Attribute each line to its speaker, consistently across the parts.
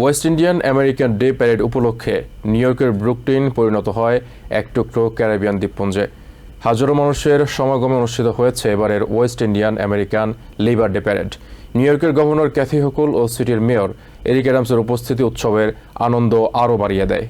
Speaker 1: West Indian American day parade উপলক্ষে New ইয়র্কের ব্রুকটিন পরিণত হয় এক টুকরো ক্যারিবিয়ান দ্বীপপুঞ্জে। হাজারো মানুষের সমাগমে অনুষ্ঠিত হয়েছে এবারের West Indian American Labour Day parade. New ইয়র্কের গভর্নর ক্যাথি হকুল ও সিটির মেয়র এরিক অ্যাডামসের উপস্থিতি উৎসবের আনন্দ আরও বাড়িয়ে দেয়।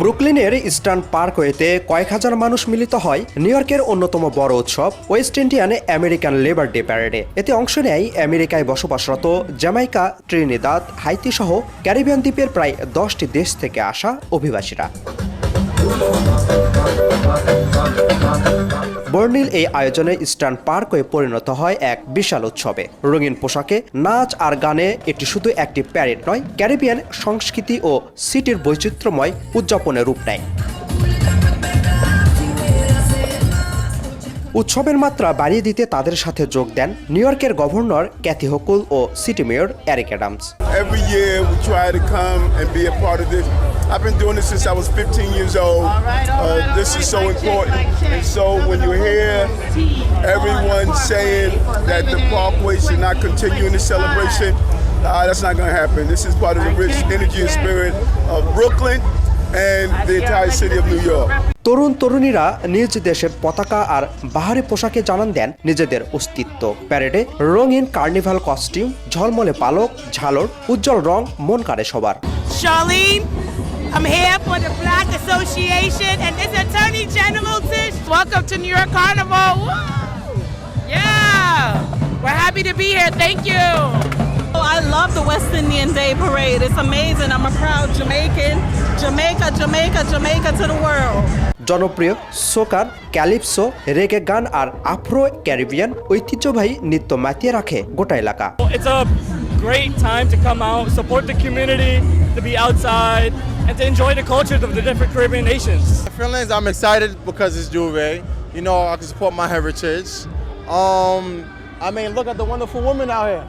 Speaker 2: ব্রুকলিনের ইস্টার্ন পার্ক পার্কওয়েতে কয়েক হাজার মানুষ মিলিত হয় নিউ ইয়র্কের অন্যতম বড় উৎসব West Indian American Labor Day প্যারেডে। এতে অংশ নেয় আমেরিকায় বসবাসরত জ্যামাইকা ট্রিনিদাদ হাইতি সহ ক্যারিবিয়ান দ্বীপের প্রায় দশটি দেশ থেকে আসা অভিবাসীরা। বর্নিল এই আয়োজনে ইস্টার্ন পার্কওয়ে পরিণত হয় এক বিশাল উৎসবে। রঙিন পোশাকে, নাচ আর গানে এটি শুধু একটি প্যারেড নয়, ক্যারিবিয়ান সংস্কৃতি ও সিটির বৈচিত্র্যময় উদযাপনের রূপ নেয়। উৎসবের মাত্রা বাড়িয়ে দিতে তাদের সাথে যোগ দেন নিউ ইয়র্কের governor Kathy Hochul O
Speaker 3: city mayor Eric Adams. I've been doing this since I was 15 years old. Uh, this is so important. And so when you hear everyone saying that the parkway should not continue in the celebration, uh, that's not going to happen. This is part of the rich energy and spirit of Brooklyn and the entire city of New York.
Speaker 2: তরুণ তরুণীরা নিজ দেশের পতাকা আর বাহারি পোশাকে জানান দেন নিজেদের অস্তিত্ব প্যারেডে রঙিন কার্নিভাল কস্টিউম ঝলমলে পালক ঝালর উজ্জ্বল রং মন কাড়ে সবার
Speaker 4: Charlene. I'm here for the Black Association and this Attorney General Tish. Welcome to New York Carnival. Woo! Yeah, we're happy to be here. Thank you.
Speaker 5: Oh, I love the West Indian Day Parade. It's amazing. I'm a proud Jamaican. Jamaica, Jamaica, Jamaica to the world.
Speaker 2: জনপ্রিয় soccer calypso reggae গান আর Afro Caribbean ঐতিহ্যবাহী নৃত্য মাতিয়ে রাখে গোটা এলাকা
Speaker 6: It's a great time to come out, support the community, to be outside, and to enjoy the cultures of the different Caribbean nations.
Speaker 7: feelings I'm excited because it's Juve. You know, I can support my heritage. Um, I mean, look at the wonderful women out here.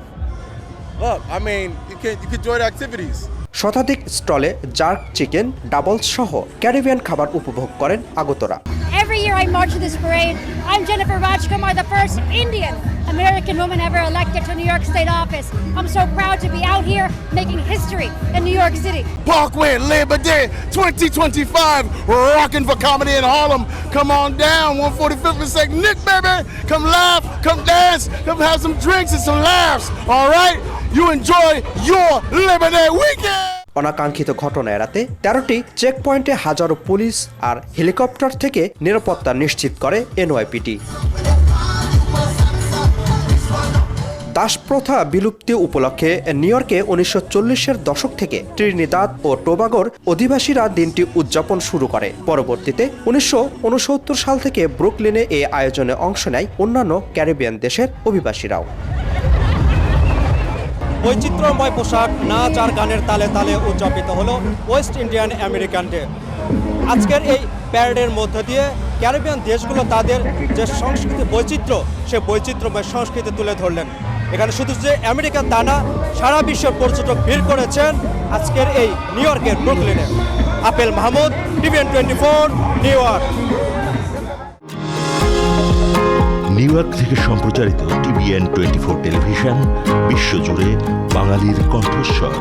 Speaker 7: Look, I mean, you can you can enjoy the activities.
Speaker 2: শতাধিক স্টলে jerk chicken doubles সহ Caribbean খাবার উপভোগ করেন আগতরা
Speaker 8: Every year I march to this parade. I'm Jennifer Rajkumar, the first Indian American woman ever elected to New York State office. I'm so proud to be out here making history in New York City.
Speaker 3: Parkway Labor Day 2025. We're rocking for comedy in Harlem. Come on down, 145th and Second Nick, baby. Come laugh, come dance, come have some drinks and some laughs. All right? You enjoy your Labor Day weekend.
Speaker 2: অনাকাঙ্ক্ষিত ঘটনা এড়াতে তেরোটি check পয়েন্টে হাজারো police আর helicopter থেকে নিরাপত্তা নিশ্চিত করে এনওয়াইপিটি দাসপ্রথা বিলুপ্তি উপলক্ষে নিউ ইয়র্কে উনিশশো চল্লিশের দশক থেকে ট্রিনিদাদ ও টোবাগোর অধিবাসীরা দিনটি উদযাপন শুরু করে। পরবর্তীতে উনিশশো উনসত্তর সাল থেকে ব্রুকলিনে এই আয়োজনে অংশ নেয় অন্যান্য ক্যারিবিয়ান দেশের অভিবাসীরাও।
Speaker 9: বৈচিত্র্যময় পোশাক, নাচ আর গানের তালে তালে উদযাপিত হলো ওয়েস্ট ইন্ডিয়ান আমেরিকান ডে। আজকের এই প্যারেডের মধ্য দিয়ে ক্যারিবিয়ান দেশগুলো তাদের যে সংস্কৃতি বৈচিত্র্য, সে বৈচিত্র্যময় সংস্কৃতি তুলে ধরলেন। এখানে শুধু যে আমেরিকান তা না, সারা বিশ্বের পর্যটক ভিড় করেছেন আজকের এই নিউ ইয়র্কের ব্রুকলিনে Apel Mahmud TVN twenty four New York
Speaker 10: New York থেকে সম্প্রচারিত টিভিএন টোয়েন্টি ফোর টেলিভিশন বিশ্বজুড়ে বাঙালির কণ্ঠস্বর।